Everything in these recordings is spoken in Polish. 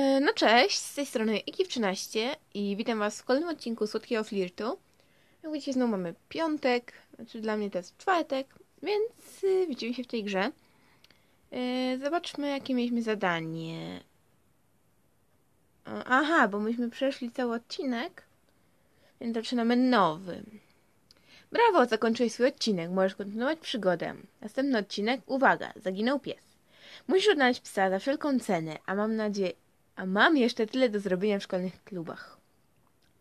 E, No cześć, z tej strony Ekip13 i witam Was w kolejnym odcinku Słodkiego Flirtu. Jak widzicie, znowu mamy piątek, znaczy dla mnie to jest czwartek, więc y, widzimy się w tej grze. E, Zobaczmy, jakie mieliśmy zadanie. Aha, bo myśmy przeszli cały odcinek, więc zaczynamy nowy. Brawo, zakończyłeś swój odcinek, możesz kontynuować przygodę. Następny odcinek, uwaga, zaginął pies. Musisz odnaleźć psa za wszelką cenę, a mam nadzieję, a mam jeszcze tyle do zrobienia w szkolnych klubach.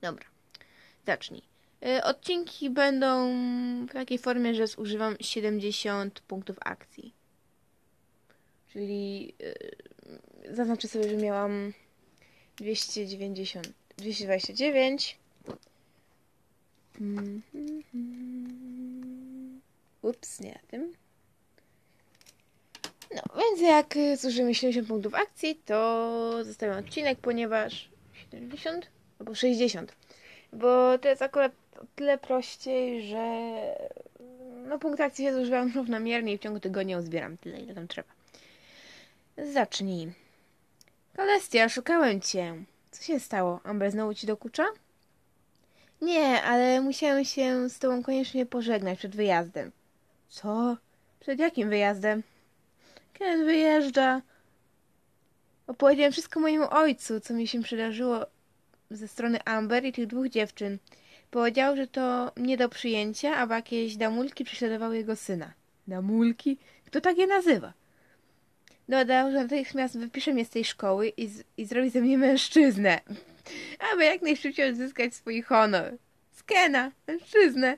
Dobra, zacznij. Y, Odcinki będą w takiej formie, że zużywam 70 punktów akcji. Czyli yy, zaznaczę sobie, że miałam 290, 229. Mhm. Ups, nie na tym. No, więc jak y, zużymy 70 punktów akcji, to zostawiam odcinek, ponieważ 70 albo 60. Bo to jest akurat o tyle prościej, że no punkty akcji się zużywam równomiernie i w ciągu tygodnia uzbieram tyle, ile tam trzeba. Zacznij. Kolestia, szukałem cię. Co się stało? Amber znowu ci dokucza? Nie, ale musiałem się z tobą koniecznie pożegnać przed wyjazdem. Co? Przed jakim wyjazdem? Ken wyjeżdża. Opowiedziałem wszystko mojemu ojcu, co mi się przydarzyło ze strony Amber i tych dwóch dziewczyn. Powiedział, że to nie do przyjęcia, aby jakieś damulki prześladowały jego syna. Damulki? Kto tak je nazywa? Dodał, że natychmiast wypisze mnie z tej szkoły i, z, i zrobi ze mnie mężczyznę, aby jak najszybciej odzyskać swój honor. Skena, mężczyznę.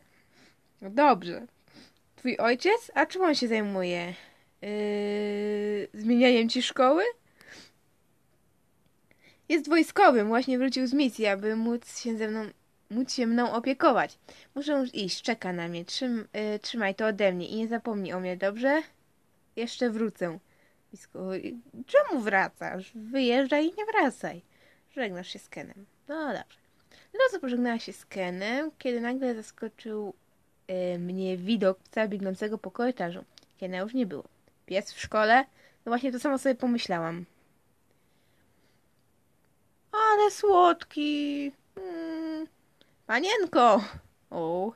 No dobrze. Twój ojciec? A czym on się zajmuje? Yy, zmienianiem ci szkoły? Jest wojskowym, właśnie wrócił z misji, aby móc się ze mną, móc się mną opiekować. Muszę już iść, czeka na mnie. Trzym, yy, trzymaj to ode mnie i nie zapomnij o mnie, dobrze? Jeszcze wrócę. Czemu wracasz? Wyjeżdżaj i nie wracaj. Żegnasz się z Kenem. No dobrze. No to pożegnała się z Kenem, kiedy nagle zaskoczył yy, mnie widok psa biegnącego po korytarzu. Kena już nie było. Pies w szkole? No właśnie to samo sobie pomyślałam. Ale słodki. Mm. Panienko! O.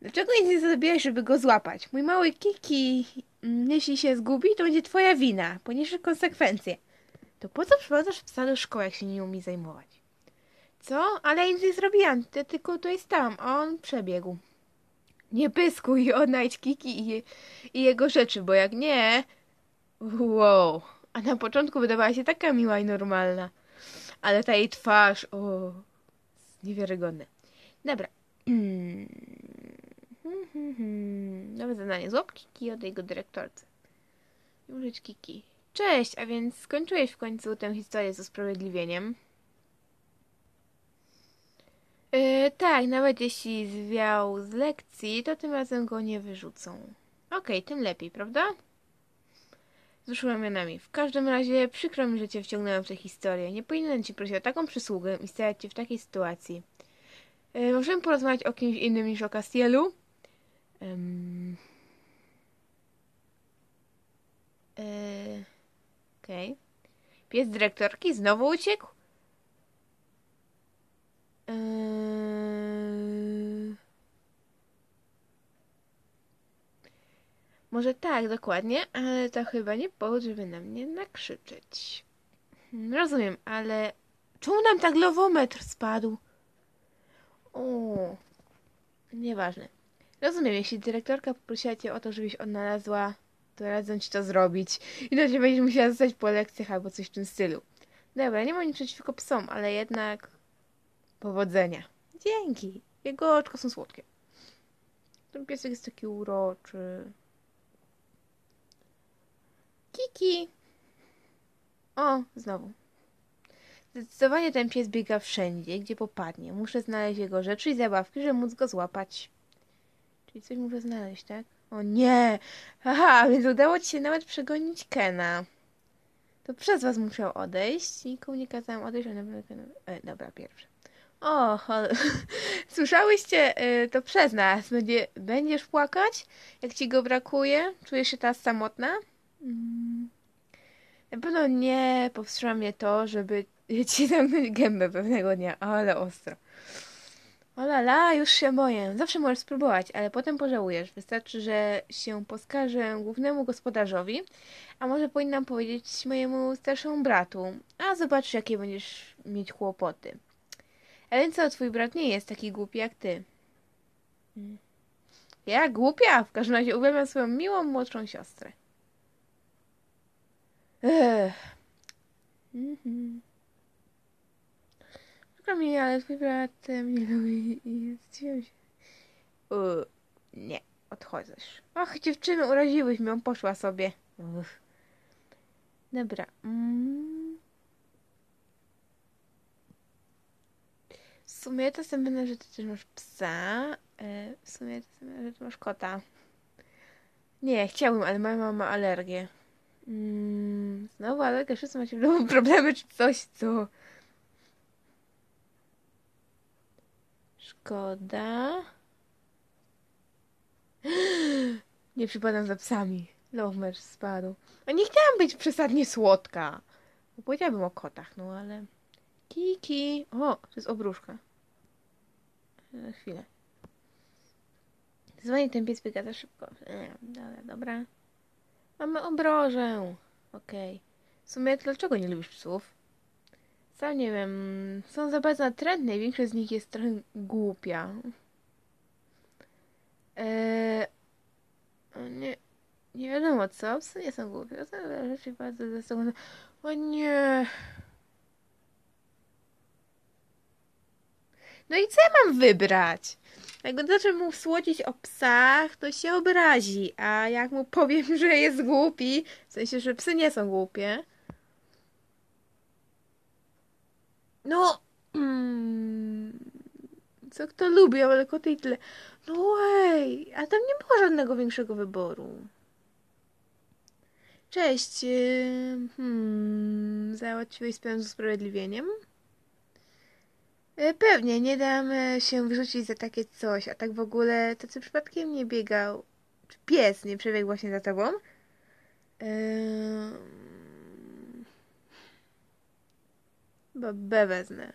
Dlaczego nic nie zrobiłaś, żeby go złapać? Mój mały Kiki, mm, jeśli się zgubi, to będzie twoja wina. Poniesiesz konsekwencje. To po co przyprowadzasz psa do szkoły, jak się nie umie zajmować? Co? Ale ja nic nie zrobiłam. Tylko tutaj stałam, a on przebiegł. Nie pyskuj, odnajdź Kiki i, i jego rzeczy, bo jak nie... Wow. A na początku wydawała się taka miła i normalna. Ale ta jej twarz, o... Niewiarygodne. Dobra. Nowe zadanie. Złap Kiki od jego dyrektorcy. Użyć Kiki. Cześć, a więc skończyłeś w końcu tę historię z usprawiedliwieniem. Yy, tak, nawet jeśli zwiał z lekcji, to tym razem go nie wyrzucą. Okej, tym lepiej, prawda? Wzruszyła ramionami. W każdym razie przykro mi, że cię wciągnąłem w tę historię. Nie powinienem ci prosić o taką przysługę i stawiać cię w takiej sytuacji. Yy, możemy porozmawiać o kimś innym niż o Castielu? Um... Yy... Okej. Pies dyrektorki znowu uciekł? Yy... Może tak, dokładnie, ale to chyba nie powód, żeby na mnie nakrzyczeć. Rozumiem, ale czemu nam tak lowometr spadł? O, nieważne. Rozumiem, jeśli dyrektorka poprosiła cię o to, żebyś odnalazła, to radzę ci to zrobić. Inaczej będziesz musiała zostać po lekcjach albo coś w tym stylu. Dobra, nie mam nic przeciwko psom, ale jednak powodzenia. Dzięki. Jego oczka są słodkie. Ten piesek jest taki uroczy. Kiki. O, znowu. Zdecydowanie ten pies biega wszędzie, gdzie popadnie. Muszę znaleźć jego rzeczy i zabawki, żeby móc go złapać. Czyli coś muszę znaleźć, tak? O nie! Aha, więc udało ci się nawet przegonić Kena. To przez was musiał odejść. Nikomu nie kazałam odejść, ale. E, dobra, pierwszy. O, słyszałyście? Y, To przez nas. Będzie, będziesz płakać, jak ci go brakuje? Czujesz się teraz samotna? Mm. Na pewno nie powstrzyma mnie to, żeby ci zamknąć gębę pewnego dnia, ale ostro. Olala, już się boję. Zawsze możesz spróbować, ale potem pożałujesz. Wystarczy, że się poskarżę głównemu gospodarzowi, a może powinnam powiedzieć mojemu starszemu bratu, a zobaczysz, jakie będziesz mieć kłopoty. A więc co, twój brat nie jest taki głupi jak ty. Hmm. Ja głupia? W każdym razie uwielbiam swoją miłą młodszą siostrę. Ech. Mhm. Przykro mi, ale twój brat mnie lubi i zdziwiam się. Nie, odchodzisz. Ach, dziewczyny, uraziłeś mnie, poszła sobie. Uff. Dobra. Mm. Sumie to jestem pewna, że ty też masz psa. E, w sumie to jestem pewna, że ty masz kota. Nie, chciałbym, ale moja mama ma alergię. Mm, znowu alergia, wszyscy macie problemy czy coś, co... Szkoda. Nie przypadam za psami. Love spadł. A nie chciałam być przesadnie słodka. Powiedziałabym o kotach, no ale... Kiki. O, to jest obruszka. Na chwilę. Dzwoni ten pies biega za szybko. Nie, dobra, dobra. Mamy obrożę. Okej. Okay. W sumie dlaczego nie lubisz psów? Sam nie wiem. Są za bardzo natrętne i większość z nich jest trochę głupia. Eee, nie, nie wiadomo co. Psy nie są głupie. Raczej bardzo. O nie. No i co ja mam wybrać? Jak będę mu słodzić o psach, to się obrazi. A jak mu powiem, że jest głupi, w sensie, że psy nie są głupie, No. Mm, co kto lubi, ale koty i tyle. No ej, a tam nie było żadnego większego wyboru. Cześć. Y, hmm, załatwiłeś sprawę z usprawiedliwieniem? E, pewnie, nie dam e, się wyrzucić za takie coś, a tak w ogóle to co przypadkiem nie biegał, czy pies nie przebiegł właśnie za tobą? Eee... Bo B wezmę.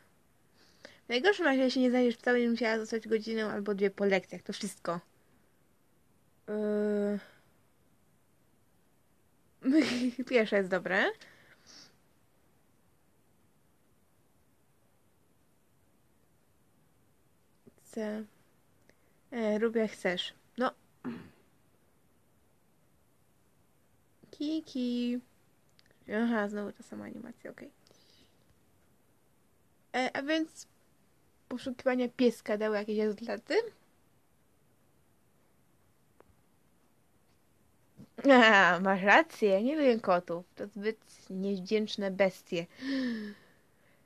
W najgorszym razie, jeśli nie znajdziesz w całej, musiała zostać godzinę albo dwie po lekcjach. To wszystko. Yy... Pierwsze jest dobre. C. E, rób jak chcesz. No. Kiki. Aha, znowu ta sama animacja, okej. Okay. E, a więc poszukiwania pieska dały jakieś rezultaty? A, masz rację, nie lubię kotów. To zbyt niewdzięczne bestie.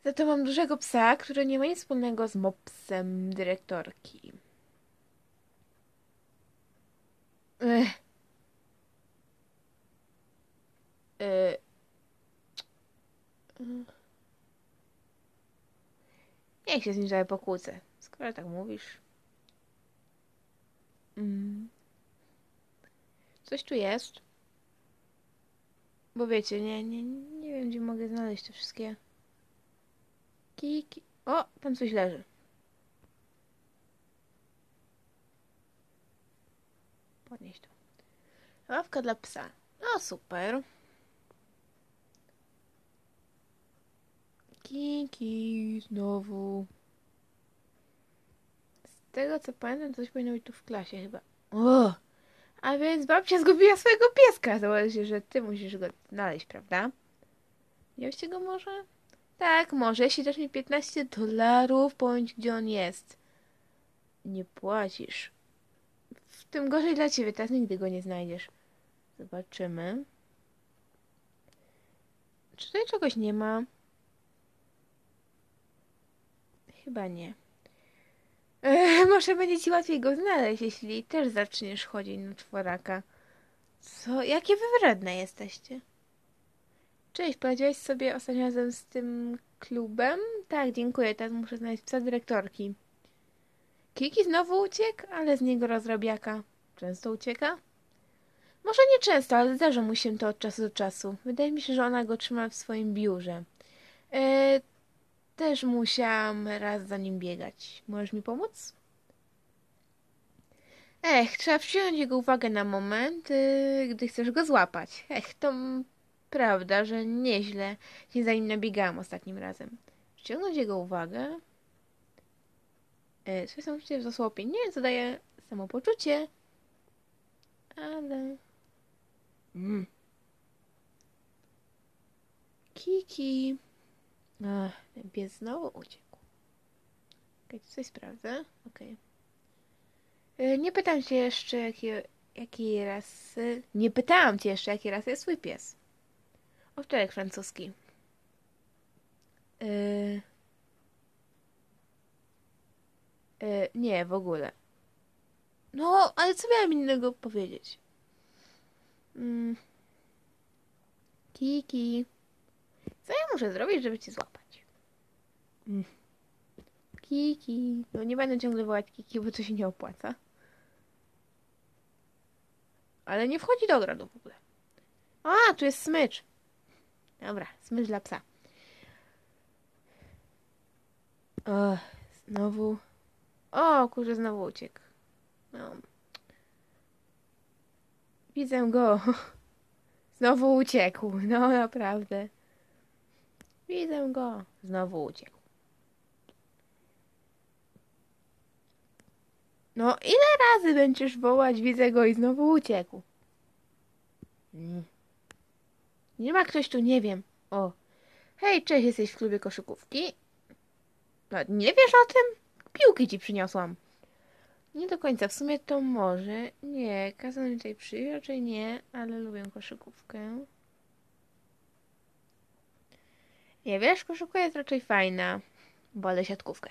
Za to mam dużego psa, który nie ma nic wspólnego z mopsem dyrektorki. Ech. Ech. Niech się z nim trochę pokłócę, skoro tak mówisz. Mm. Coś tu jest. Bo wiecie, nie, nie, nie wiem, gdzie mogę znaleźć te wszystkie. Kiki. O, tam coś leży. Podnieść to. Ławka dla psa. No super. Kiki, znowu. Z tego co pamiętam, coś powinno być tu w klasie chyba. O! A więc babcia zgubiła swojego pieska. Założę się, że ty musisz go znaleźć, prawda? Wziąłeś go może? Tak, może. Jeśli dasz mi 15 dolarów, bądź gdzie on jest. Nie płacisz. W tym gorzej dla ciebie. Teraz nigdy go nie znajdziesz. Zobaczymy. Czy tutaj czegoś nie ma? Chyba nie. E, może będzie ci łatwiej go znaleźć, jeśli też zaczniesz chodzić na czworaka. Co? Jakie wywredne jesteście. Cześć, poradziłeś sobie ostatnio razem z tym klubem? Tak, dziękuję, teraz muszę znaleźć psa dyrektorki. Kiki znowu uciekł, ale z niego rozrabiaka. Często ucieka? Może nie często, ale zdarza mu się to od czasu do czasu. Wydaje mi się, że ona go trzyma w swoim biurze. E, też musiałam raz za nim biegać. Możesz mi pomóc? Ech, trzeba przyjąć jego uwagę na moment, yy, gdy chcesz go złapać. Ech, to prawda, że nieźle się za nim nabiegałam ostatnim razem. Przyciągnąć jego uwagę? Yy, swoje samopoczucie wzrosło o nie, zadaje samopoczucie, ale... Mm. Kiki. Ach, ten pies znowu uciekł. Okej, okay, coś sprawdzę. Okej. Okay. E, nie pytam cię jeszcze, jakiej, jakiej rasy... Nie pytałam cię jeszcze, jakiej rasy jest swój pies. Owczarek francuski. Yy... Yy, nie, w ogóle. No, ale co miałam innego powiedzieć? Mm. Kiki. Co ja muszę zrobić, żeby cię złapać? Mm. Kiki. No nie będę ciągle wołać Kiki, bo to się nie opłaca. Ale nie wchodzi do ogrodu w ogóle. A, tu jest smycz. Dobra, smycz dla psa. O, znowu. O, kurze, znowu uciekł. No. Widzę go. Znowu uciekł. No, naprawdę. Widzę go. Znowu uciekł. No, ile razy będziesz wołać, widzę go i znowu uciekł. Mm. Nie ma ktoś tu, nie wiem. O. Hej, cześć, jesteś w klubie koszykówki? No, nie wiesz o tym? Piłki ci przyniosłam. Nie do końca, w sumie to może. Nie, kazano mi tutaj przyjść, raczej nie, ale lubię koszykówkę. Nie wiesz, koszykówka jest raczej fajna. Wolę siatkówkę.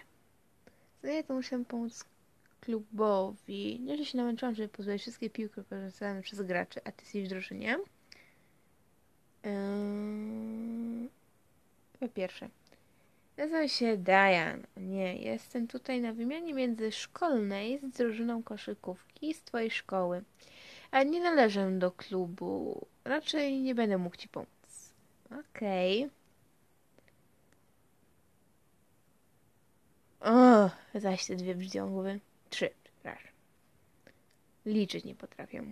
Co ja to muszę pomóc klubowi. Nie, że się namęczyłam, żeby pozbyć wszystkie piłki wykorzystane przez graczy, a ty jesteś w drużynie. Yy... Po pierwsze. Nazywam się Diane. Nie, jestem tutaj na wymianie międzyszkolnej z drużyną koszykówki z twojej szkoły. Ale nie należę do klubu. Raczej nie będę mógł ci pomóc. Okej. Okay. O, zaś te dwie brzdągły. Trzy, przepraszam. Liczyć nie potrafię.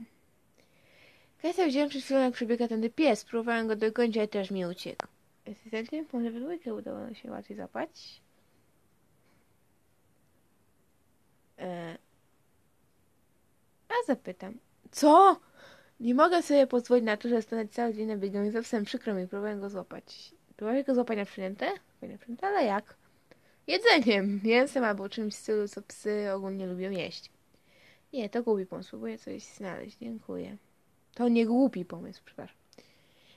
Kajsa widziałem przed chwilą, jak przebiega ten pies. Próbowałem go dogonić, ale też mi uciekł. Ewidentnie może we dwójkę udało się łatwiej zapać. E... A zapytam. Co? Nie mogę sobie pozwolić na to, że stanę cały dzień na bieganiu za psem. Przykro mi, próbowałem go złapać. Próbowałem go złapać na przynętę? Na przynętę, ale jak? jedzeniem, mięsem albo czymś w stylu, co psy ogólnie lubią jeść. Nie, to głupi pomysł. Spróbuję coś znaleźć. Dziękuję. To nie głupi pomysł, przepraszam.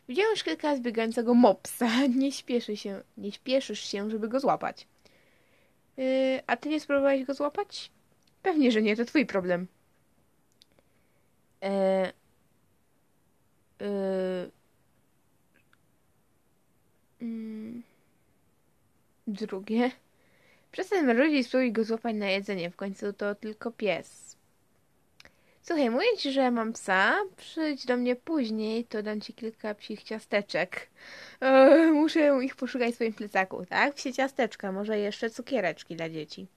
Widziałem już kilka razy biegającego mopsa. Nie śpieszy się, nie śpieszysz się, żeby go złapać. Yy, a ty nie spróbowałeś go złapać? Pewnie, że nie, to twój problem. Eee, yy, yy, drugie. Przestań marudzić, spróbuj go złapać na jedzenie. W końcu to tylko pies. Słuchaj, mówię ci, że mam psa. Przyjdź do mnie później, to dam ci kilka psich ciasteczek. Eee, muszę ich poszukać w swoim plecaku, tak? Psie ciasteczka, może jeszcze cukiereczki dla dzieci.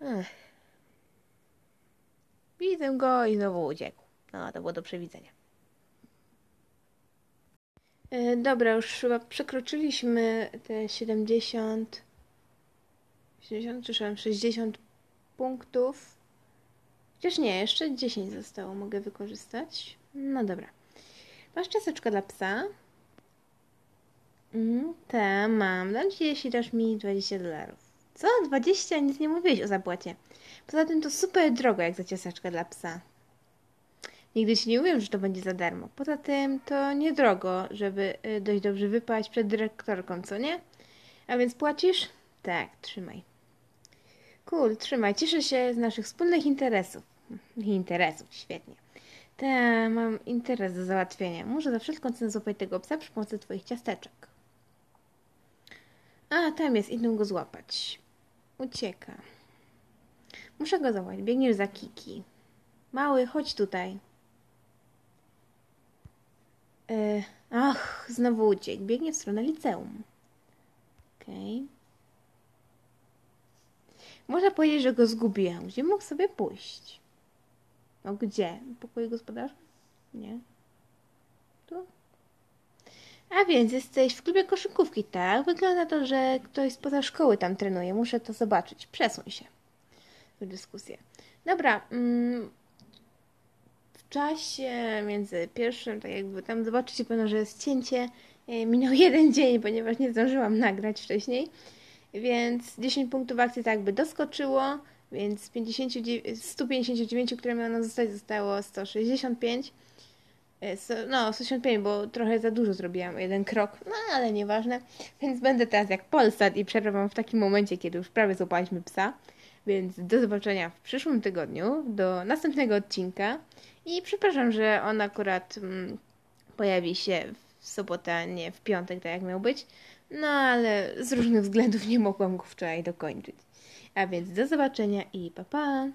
Ech. Widzę go i znowu uciekł. No, to było do przewidzenia. E, dobra, już chyba przekroczyliśmy te 70 70 czy 60 punktów. Chociaż nie, jeszcze 10 zostało, mogę wykorzystać. No dobra. Masz czaseczkę dla psa? Te mam. Dam ci, jeśli dasz mi 20 dolarów. Co? 20? Nic nie mówiłeś o zapłacie. Poza tym to super drogo, jak za ciaseczkę dla psa. Nigdy ci nie mówiłem, że to będzie za darmo. Poza tym to niedrogo, żeby y, dość dobrze wypaść przed dyrektorką, co nie? A więc płacisz? Tak, trzymaj. Cool, trzymaj. Cieszę się z naszych wspólnych interesów. Interesów, świetnie. Te, mam interes do załatwienia. Muszę za wszelką cenę złapać tego psa przy pomocy twoich ciasteczek. A, tam jest. Idę go złapać. Ucieka. Muszę go złapać. Biegniesz za Kiki. Mały, chodź tutaj. E, ach, znowu uciekł. Biegnie w stronę liceum. Okej. Okay. Można powiedzieć, że go zgubiłam. Gdzie mógł sobie pójść? No gdzie? W pokoju gospodarza? Nie. Tu? A więc jesteś w klubie koszykówki, tak? Wygląda to, że ktoś spoza szkoły tam trenuje. Muszę to zobaczyć. Przesuń się. W dyskusję. Dobra. Mm, w czasie między pierwszym, tak jakby tam zobaczycie pewno, że jest cięcie. E, minął jeden dzień, ponieważ nie zdążyłam nagrać wcześniej. Więc 10 punktów akcji tak jakby doskoczyło. Więc z 59, 159, które miało zostać, zostało 165. E, no, 65, bo trochę za dużo zrobiłam, jeden krok, no ale nieważne. Więc będę teraz jak Polsat i przerwam w takim momencie, kiedy już prawie złapaliśmy psa. Więc do zobaczenia w przyszłym tygodniu, do następnego odcinka. I przepraszam, że on akurat mm, pojawi się w sobotę, nie w piątek, tak jak miał być. No ale z różnych względów nie mogłam go wczoraj dokończyć. A więc do zobaczenia i pa pa!